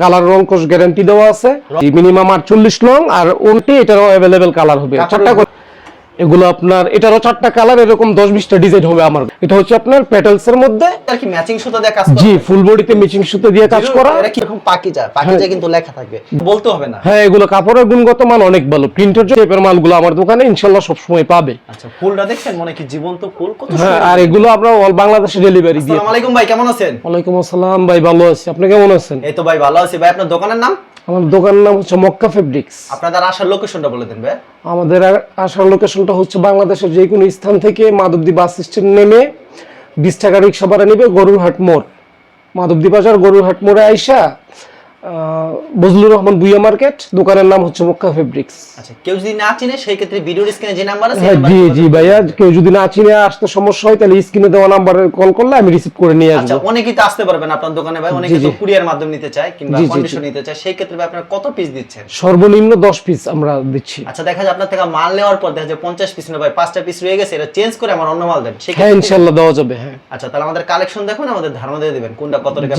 Colour রং course guarantee দেওয়া আছে। Minimum আটচল্লিশ লং আর ওনটি এটারও অ্যাভেলেবেল কালার হবে। এগুলো আপনার এটারও চারটা কালার এরকম দশ বিশটা ডিজাইন হবে আমার। এটা হচ্ছে আপনার প্যাটেলস এর মধ্যে। আর কি ম্যাচিং সুতা দিয়ে কাজ জি ফুল বডিতে সুতো দিয়ে কাজ করা। এটা কি রকম পাকিজা পাকিজা কিন্তু লেখা থাকবে। বলতে হবে না। হ্যাঁ এগুলো কাপড়ের গুণগত মান অনেক ভালো। প্রিন্টের টাইপের মালগুলো আমার দোকানে ইনশাল্লাহ সবসময় পাবে। আচ্ছা ফুলটা দেখছেন? মনে কি জীবন্ত ফুল। কত হ্যাঁ আর এগুলো আমরা অল বাংলাদেশে ডেলিভারি আসসালামু আলাইকুম ভাই কেমন আছেন? ওয়ালাইকুম আসসালাম ভাই ভালো আছি। আপনি কেমন আছেন? এই তো ভাই ভালো আছি। ভাই আপনার দোকানের নাম? আমার দোকানের নাম হচ্ছে মক্কা ফেব্রিক্স। আপনাদের আসার লোকেশনটা বলে দেন ভাই। আমাদের আর- আসার লোকেশনটা হচ্ছে বাংলাদেশের যে কোনো স্থান থেকে মাধবদী বাস স্ট্যান্ড নেমে বিশ টাকা রিক্সা ভাড়া নেবে গরুরহাট মোড়। মাধবদী বাজার গরুরহাট মোড়ে আইসা বজলুর রহমান বুইয়া মার্কেট দোকানের নাম হচ্ছে মক্কা ফেব্রিক্স। আচ্ছা কেউ যদি না চিনে সেই ক্ষেত্রে ভিডিওর স্ক্রিনে যে নাম্বার আছে হ্যাঁ জি জি ভাইয়া কেউ যদি না চিনে আসতে সমস্যা হয় তাহলে স্ক্রিনে দেওয়া নাম্বারে কল করলে আমি রিসিভ করে নিয়ে আচ্ছা অনেকেই তো আসতে পারবেন আপনার দোকানে ভাই। অনেকে তো কুরিয়ার মাধ্যমে নিতে চায় কিংবা কন্ডিশন নিতে চায় সেই ক্ষেত্রে ভাই আপনার কত পিস দিচ্ছেন? সর্বনিম্ন দশ পিস আমরা দিচ্ছি। আচ্ছা দেখা যায় আপনার থেকে মাল নেওয়ার পর দেখা যায় পঞ্চাশ পিস না ভাই। পাঁচটা পিস রয়ে গেছে এটা চেঞ্জ করে আমার অন্য মাল দেন। হ্যাঁ ইনশাল্লাহ দেওয়া যাবে হ্যাঁ। আচ্ছা তাহলে আমাদের কালেকশন দেখুন আমাদের ধারণা দিয়ে দিবেন কোনটা কত টাকা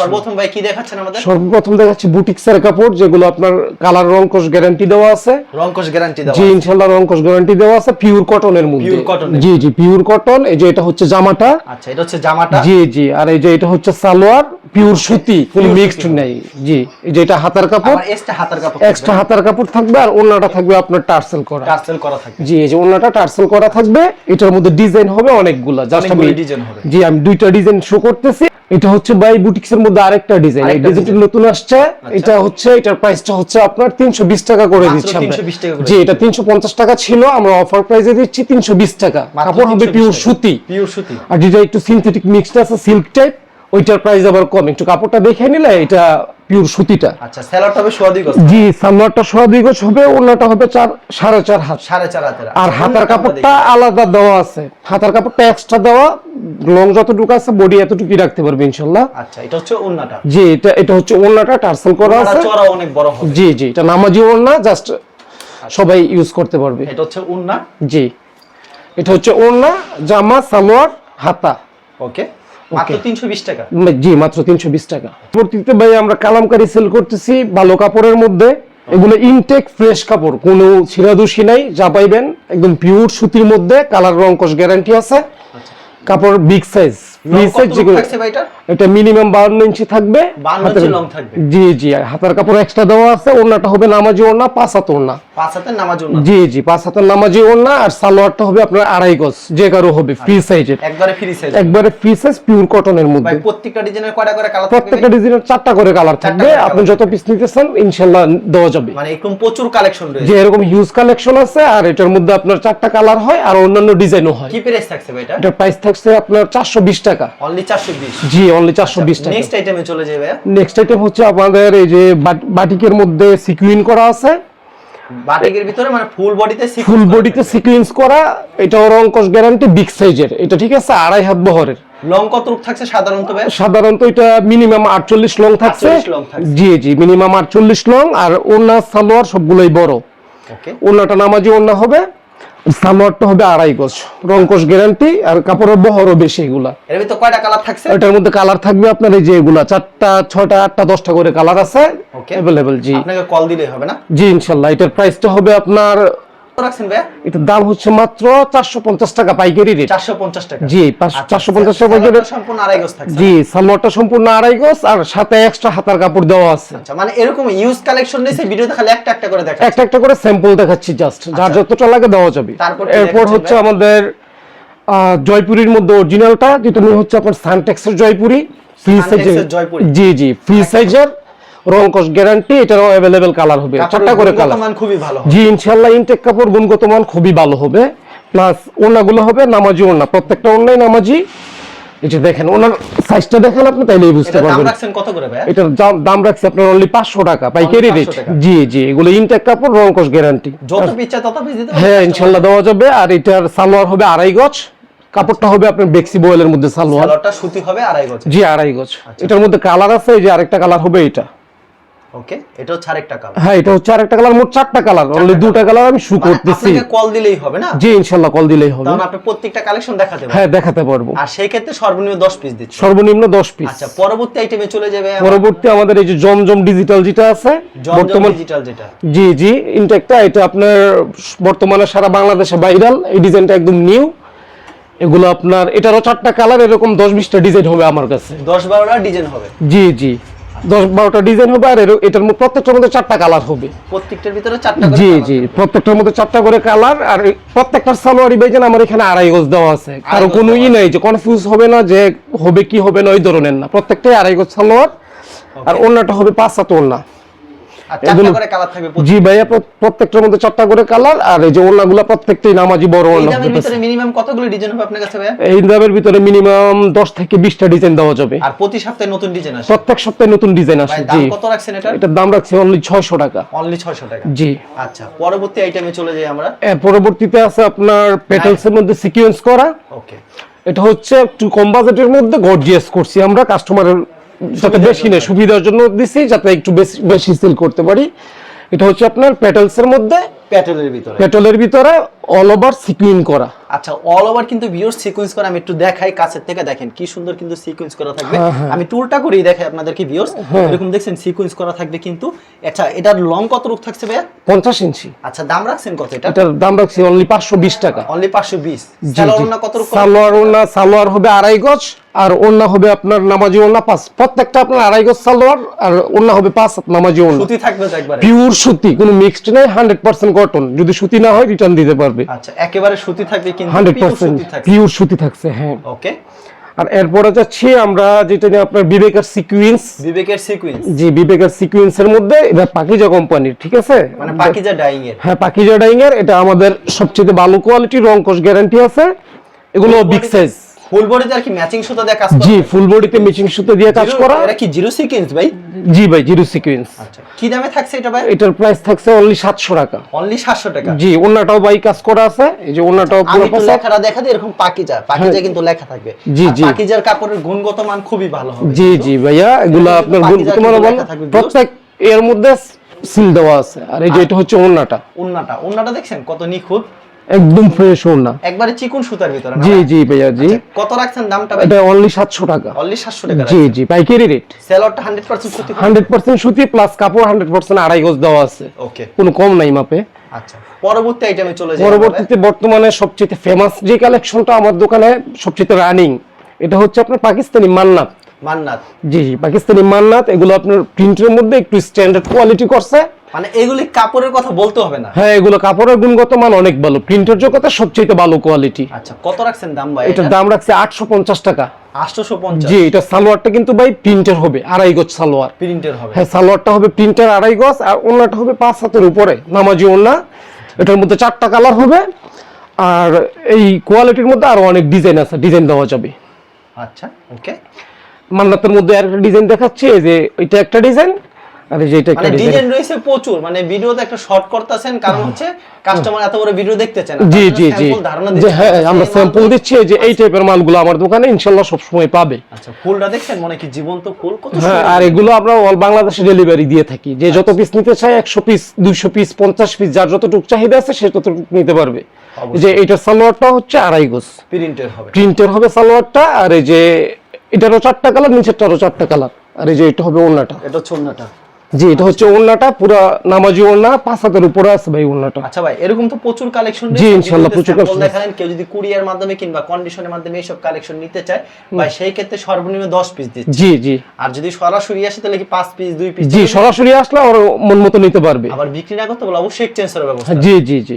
সর্বপ্রথম ভাই কি দেখাচ্ছেন আমাদের? সর্বপ্রথম দেখাচ্ছি বুটিক্সের কাপড় যেগুলো আপনার কালার রং কোর্স গ্যারান্টি দেওয়া আছে। রংকশ গ্যারান্টি দেওয়া জি ইনশাল্লাহ রংকশ গ্যারান্টি দেওয়া আছে পিওর কটনের মধ্যে। Pure cotton. জি জি পিওর কটন এই যে এটা হচ্ছে জামাটা। আচ্ছা এটা হচ্ছে জামাটা। জি জি আর এই যে এটা হচ্ছে সালোয়ার। পিওর সুতি কোনো মিক্সড। নাই। জি এই যে এটা হাতার কাপড় এক্সট্রা হাতার কাপড় এক্সট্রা হাতার কাপড় থাকবে আর ওন্নাটা থাকবে আপনার টার্সেল করা। টার্সেল করা থাকে জি এই যে ওন্নাটা টার্সেল করা থাকবে এটার মধ্যে ডিজাইন হবে অনেকগুলা জাস্ট আমি ডিজাইন হবে। জি আমি দুইটা ডিজাইন শো করতেছি। এটা হচ্ছে বাই মধ্যে আরেকটা ডিজাইন। এই ডিজাইনটা নতুন আসছে। এটা হচ্ছে এটার প্রাইসটা হচ্ছে আপনার 320 টাকা করে দিচ্ছি আমরা। 320 টাকা জি এটা 350 টাকা ছিল আমরা অফার প্রাইসে দিচ্ছি 320 টাকা। কাপড় হবে পিওর সুতি। পিওর সুতি। আর যেটা একটু সিনথেটিক মিক্সড আছে সিল্ক টাইপ ওইটার প্রাইস আবার কম। একটু কাপড়টা দেখে নিলে এটা পিওর সুতিটা। আচ্ছা স্যালাডটা হবে সোয়াদি গজ জি সালোয়ারটা সোয়া দুই গজ হবে ওনাটা হবে চার সাড়ে চার হাত। সাড়ে চার হাতের আর আচ্ছা, হাতার কাপড়টা আলাদা দেওয়া আছে। হাতার কাপড়টা এক্সট্রা দেওয়া লং যতটুকু আছে বডি এতটুকুই রাখতে পারবে ইনশাল্লাহ। আচ্ছা এটা হচ্ছে ওন্নাটা জি এটা এটা হচ্ছে ওড়নাটা টার্সেল করা আছে। চড়া অনেক বড় হবে। জি জি এটা নামাজি ওড়না জাস্ট সবাই ইউজ করতে পারবে। এটা হচ্ছে ওন্না জি। এটা হচ্ছে ওড়না জামা সালোয়ার হাতা। ওকে মাত্র 320 টাকা। জি মাত্র তিনশো বিশ টাকা। পরবর্তীতে ভাই আমরা কালামকারী সেল করতেছি ভালো কাপড়ের মধ্যে। এগুলো ইনটেক ফ্রেশ কাপড় কোনো ছিঁড়াদুষি নাই যা পাইবেন একদম পিওর সুতির মধ্যে কালার রং গ্যারান্টি আছে। কাপড় big size free long size কত যেগুলো থাকছে ভাই এটা এটা মিনিমাম বাউন্ন ইঞ্চি থাকবে 52 হাতের- ইঞ্চি long থাকবে। জি জি হাতার কাপড় এক্সট্রা দেওয়া আছে ওড়নাটা হবে নামাজি ওড়না পাঁচ হাত ওড়না। পাঁচ হাতের নামাজ ওন্না জি জি পাঁচ হাতের নামাজি ওড়না আর সালোয়ারটা হবে আপনার আড়াই গজ যে কারও হবে ফ্রি সাইজের একবারে ফ্রি সাইজ একবারে ফ্রি সাইজ পিওর কটনের মধ্যে। প্রত্যেকটা ডিজাইনের কয়টা করে কালার প্রত্যেকটা ডিজাইনের চারটা করে কালার থাকবে। আপনি যত পিস নিতে চান দেওয়া যাবে। মানে একদম প্রচুর কালেকশন রয়েছে। যে এরকম হিউজ কালেকশন আছে আর এটার মধ্যে আপনার চারটা কালার হয় আর অন্যান্য ডিজাইনও হয়। কি প্রাইস থাকছে ভাই এটা? প্রাইস থাকছে আপনার চারশো বিশ টাকা? অনলি 420 জি অনলি চারশো বিশ টাকা। নেক্সট আইটেমে চলে যাবে নেক্সট আইটেম হচ্ছে আমাদের এই যে বাটিকের মধ্যে সিকুইন করা আছে। বাটিকের ভিতরে মানে ফুল বডিতে ফুল বডিতে সিকুয়েন্স করা এটা রংকশ গ্যারান্টি বিগ সাইজের এটা ঠিক আছে আড়াই হাত বহরের। লং কত রূপ থাকছে সাধারণত সাধারণত এটা মিনিমাম আটচল্লিশ লং থাকছে। 48। জি জি মিনিমাম আটচল্লিশ লং আর সালোয়ার সবগুলোই বড়। ওকে ওনাটা নামাজি হবে। সালোয়ারটা হবে আড়াই গজ। রংকশ গ্যারান্টি আর কাপড়ের বহরও বেশি এগুলা। এর ভিতরে কয়টা কালার থাকছে? এটার মধ্যে কালার থাকবে আপনার এই যে এগুলা চারটা ছয়টা আটটা দশটা করে কালার আছে Okay. জি। আপনাকে কল দিলেই হবে না? জি ইনশাল্লাহ। এটার প্রাইসটা হবে আপনার রাখছেন ভাই এটার দাম হচ্ছে মাত্র চারশো পঞ্চাশ টাকা পাইকারি রেট 450 টাকা। জি আচ্ছা, চারশো পঞ্চাশ টাকা পাইকারি সম্পূর্ণ আড়াই গজ থাকছে। জি সালোয়ারটা সম্পূর্ণ আড়াই গজ আর সাথে এক্সট্রা হাতার কাপড় দেওয়া আছে। আচ্ছা মানে এরকম ইউজ কালেকশন নিয়েছে ভিডিওতে খালি একটা একটা করে দেখা একটা একটা করে স্যাম্পল দেখাচ্ছি জাস্ট যার আচ্ছা। যতটা লাগে দেওয়া যাবে। এরপর হচ্ছে আমাদের জয়পুরীর মধ্যে অরিজিনালটা যেটা হচ্ছে আপনার সানটেক্সের জয়পুরি। ফ্রি সাইজের এর জয়পুরি। জি জি ফ্রি সাইজের রংকশ গ্যারান্টি এটারও অ্যাভেলেবেল কালার হবে। চারটা করে কালার খুবই ভালো জি ইনশাল্লাহ ইনটেক কাপড় গুণগত মান খুবই ভালো হবে। প্লাস ওনাগুলো হবে নামাজি ওনা প্রত্যেকটা ওনাই নামাজি। এটা দেখেন ওনার সাইজটা দেখেন আপনি তাইলেই বুঝতে পারবেন। রাখছেন কত করে ভাই এটার দাম- রাখছে আপনার অনলি পাঁচশো টাকা পাইকারি রেট জি জি এগুলো ইনটেক কাপড় গ্যারান্টি তত পিস দিতে হ্যাঁ ইনশাল্লাহ দেওয়া যাবে। আর এটার সালোয়ার হবে আড়াই গজ। কাপড়টা হবে আপনার বেক্সি বয়েলের মধ্যে সালোয়ার। সালোয়ারটা সুতি হবে আড়াই গজ জি আড়াই গজ। এটার মধ্যে কালার আছে এই যে আরেকটা কালার হবে এটা ওকে এটা হচ্ছে আরেকটা কালার হ্যাঁ এটা হচ্ছে আরেকটা কালার মোট চারটা কালার অনলি দুটা কালার আমি শু করতেছি। আপনাকে কল দিলেই হবে না? জি ইনশাল্লাহ কল দিলেই হবে। আপনি প্রত্যেকটা কালেকশন দেখাতে পারবেন হ্যাঁ দেখাতে পারব। আর সেই ক্ষেত্রে সর্বনিম্ন 10 পিস দিচ্ছে। সর্বনিম্ন দশ পিস আচ্ছা পরবর্তী আইটেমে চলে যাবে পরবর্তী আমাদের এই যে জমজম ডিজিটাল যেটা আছে বর্তমান ডিজিটাল যেটা। জি জি ইনটেকটা এটা আপনার বর্তমানে সারা বাংলাদেশে ভাইরাল এই ডিজাইনটা একদম নিউ এগুলো আপনার এটারও চারটা কালার এরকম দশ বিশটা ডিজাইন হবে আমার কাছে। 10 12টা ডিজাইন হবে। জি জি। দশ বারোটা ডিজাইন হবে আর এটার প্রত্যেকটার মধ্যে চারটা কালার হবে। প্রত্যেকটার ভিতরে চারটা করে জি জি প্রত্যেকটার মধ্যে চারটা করে কালার আর প্রত্যেকটার সালোয়ারি বেজেন আমার এখানে আড়াই গজ দেওয়া আছে। কারও কোনো ই নাই যে কনফিউজ হবে না যে হবে কি হবে না ওই ধরনের না। প্রত্যেকটাই আড়াই গজ সালোয়ার আর অন্যটা হবে পাঁচ সাত ওড়না। আর চারটা এগুলো- করে কালার থাকবে জি ভাইয়া প্রত্যেকটার মধ্যে চারটা করে কালার আর এই যে ওড়নাগুলো প্রত্যেকটাই নামাজি বড় ওড়না। ভিতরে মিনিমাম কতগুলো ডিজাইন হবে আপনার কাছে ভাইয়া? এই দামের ভিতরে মিনিমাম দশ থেকে বিশটা ডিজাইন দেওয়া যাবে। আর প্রতি সপ্তাহে নতুন ডিজাইন আসে? প্রত্যেক সপ্তাহে নতুন ডিজাইন আসে জি। কত রাখছেন এটা এটার দাম রাখছি অনলি ছয়শো টাকা। অনলি 600 টাকা। জি। আচ্ছা পরবর্তী আইটেমে চলে যাই আমরা। পরবর্তীতে আছে আপনার পেটেলস এর মধ্যে সিকোয়েন্স করা। ওকে এটা হচ্ছে একটু কম বাজেটের মধ্যে গর্জিয়াস করছি আমরা কাস্টমারের যাতে বেশি নেই সুবিধার জন্য দিছি যাতে একটু বেশি বেশি সেল করতে পারি। এটা হচ্ছে আপনার প্যাটেলসের মধ্যে। প্যাটেলের ভিতরে। প্যাটেলের ভিতরে অল ওভার সিকুইন করা। আচ্ছা অল ওভার কিন্তু ভিউর সিকোয়েন্স করা আমি একটু দেখাই কাছের থেকে দেখেন কি সুন্দর কিন্তু সিকোয়েন্স করা থাকবে। হ্যাঁ, হ্যাঁ। আমি টুলটা করেই দেখাই আপনাদেরকে ভিউয়ার্স এরকম দেখছেন সিকোয়েন্স করা থাকবে কিন্তু। আচ্ছা এটার লং কত রূপ থাকছে ভাইয়া? পঞ্চাশ ইঞ্চি। আচ্ছা দাম রাখছেন কত এটা? এটার দাম রাখছি অনলি পাঁচশো বিশ টাকা। অনলি 520 সালোয়ার। কত রূপ সালোয়ার সালোয়ার হবে আড়াই গজ আর ওড়না হবে আপনার নামাজি ওড়না পাঁচ। প্রত্যেকটা আপনার আড়াই গজ সালোয়ার আর ওড়না হবে পাঁচ নামাজি ওড়না। সুতি থাকবে একবারে। পিওর সুতি কোনো মিক্সড নেই হান্ড্রেড পার্সেন্ট কটন যদি সুতি না হয় রিটার্ন দিতে পারবে। আচ্ছা একেবারে সুতি থাকবে কিন্তু হান্ড্রেড pure পার্সেন্ট সুতি থাকবে। পিওর সুতি থাকছে হ্যাঁ। ওকে আর এরপরে যাচ্ছি আমরা যেটা নিয়ে আপনার বিবেকের সিকুয়েন্স বিবেকের সিকোয়েন্স জি বিবেকের সিকুয়েন্সের মধ্যে এটা পাকিজা কোম্পানির ঠিক আছে? মানে পাকিজা ডাইং এর হ্যাঁ পাকিজা ডাইং এর এটা আমাদের সবচেয়ে ভালো কোয়ালিটি রং কোষ গ্যারান্টি আছে। এগুলো বিগ সাইজ ফুল বডিতে আর কি ম্যাচিং সুতা দিয়ে কাজ করা জি ফুল বডিতে মিচিং সুতো দিয়ে কাজ করা। এটা কি জিরো সিকোয়েন্স ভাই? জি ভাই জিরো সিকুয়েন্স আচ্ছা কি দামে থাকছে এটা ভাই? এটার প্রাইস থাকছে অনলি সাতশো টাকা। অনলি 700 টাকা? জি ওনাটাও বাই কাজ করা আছে। এই যে ওনাটাও পুরো পাশা- লেখাটা দেখা দিই এরকম পাকিজা পাকিজা কিন্তু লেখা থাকবে। জি, জি। পাকিজার কাপড়ের গুণগত মান খুবই ভালো হবে জি জি ভাইয়া এগুলো আপনার পাকিজা গুণ- কিন্তু তোমার বল। লেখা থাকবে, প্রত্যেক এর মধ্যে সিল দেওয়া আছে। আর এই যে এটা হচ্ছে ওড়নাটা উন্নাটা উন্নাটা দেখছেন কত নিখুঁত? একদম ফ্রেশ ওড়না একবারে চিকুন সুতার ভিতরে জি জি ভাইয়া জি। কত রাখছেন দামটা ভাই? এটা অনলি সাতশো টাকা। অনলি 700 টাকা জি জি পাইকারি রেট সেলরটা 100% সুতি হান্ড্রেড পার্সেন্ট সুতি প্লাস কাপড় হান্ড্রেড পার্সেন্ট আড়াই গজ দেওয়া আছে। ওকে কোনো কম নাই মাপে। আচ্ছা পরবর্তী আইটেমে চলে যাই পরবর্তীতে বর্তমানে সবচেয়ে ফেমাস যে কালেকশনটা আমার দোকানে সবচেয়ে রানিং এটা হচ্ছে আপনার পাকিস্তানি মান্নাত। মান্নাত। জি জি পাকিস্তানি মান্নাত এগুলো আপনার প্রিন্টের মধ্যে একটু স্ট্যান্ডার্ড কোয়ালিটি করছে। মানে এগুলি কাপড়ের কথা বলতে হবে না। হ্যাঁ এগুলো কাপড়ের গুণগত মান অনেক ভালো। প্রিন্টের জগতে সবচেয়ে ভালো কোয়ালিটি আচ্ছা কত রাখছেন দাম ভাই এটার দাম রাখছে আটশো পঞ্চাশ টাকা। 850 জি এটা সালোয়ারটা কিন্তু ভাই প্রিন্টের হবে আড়াই গজ সালোয়ার। প্রিন্টের হবে। হ্যাঁ সালোয়ারটা হবে প্রিন্টের আড়াই গজ আর হবে পাঁচ হাতের উপরে নামাজি এটার মধ্যে চারটা কালার হবে আর এই কোয়ালিটির মধ্যে আরও অনেক ডিজাইন আছে ডিজাইন দেওয়া যাবে। আচ্ছা ওকে মান্নাতের মধ্যে আর একটা ডিজাইন দেখাচ্ছি এই যে এটা একটা ডিজাইন আর যে এটা একটা মানে ডিজাইন ডিজাইন রয়েছে প্রচুর মানে ভিডিওতে একটা শর্ট করতেছেন কারণ হচ্ছে কাস্টমার এত বড় ভিডিও দেখতে চায় না। জি জি জি। ধারণা যে দিচ্ছি। হ্যাঁ আমরা স্যাম্পল দিচ্ছি যে এই টাইপের মালগুলো আমার দোকানে ইনশাল্লাহ সবসময় পাবে। আচ্ছা ফুলটা দেখছেন? মনে কি জীবন্ত ফুল? কত হ্যাঁ সুন্দর। আর এগুলো আমরা অল বাংলাদেশে ডেলিভারি দিয়ে থাকি। যে যত পিস নিতে চায় একশো পিস দুইশো পিস পঞ্চাশ পিস যার যতটুকু চাহিদা আছে সে ততটুকু নিতে পারবে। যে এটার সালোয়ারটা হচ্ছে আড়াই গোস প্রিন্টের হবে। প্রিন্টের হবে সালোয়ারটা আর এই যে এটারও চারটা কালার নিচেরটারও চারটা কালার আর এই যে এটা হবে ওড়নাটা। এটা চন্নাটা জি এটা হচ্ছে ওড়নাটা পুরা নামাজি ওড়না পাঁচ হাতের উপরে আছে ভাই ওড়নাটা। আচ্ছা ভাই এরকম তো প্রচুর কালেকশন জি, ইনশাল্লাহ, প্রচুর আছে। দেখালেন কেউ যদি কুরিয়ার মাধ্যমে কিংবা কন্ডিশনের মাধ্যমে এইসব কালেকশন নিতে চায় ভাই সেই ক্ষেত্রে সর্বনিম্ন 10 পিস দিচ্ছে। জি জি। আর যদি সরাসরি আসে তাহলে কি 5 পিস 2 পিস জি সরাসরি আসলে ওর মন মতো নিতে পারবে। আবার বিক্রি না করতে বলে অবশ্যই এক্সচেঞ্জের ব্যবস্থা। জি জি জি।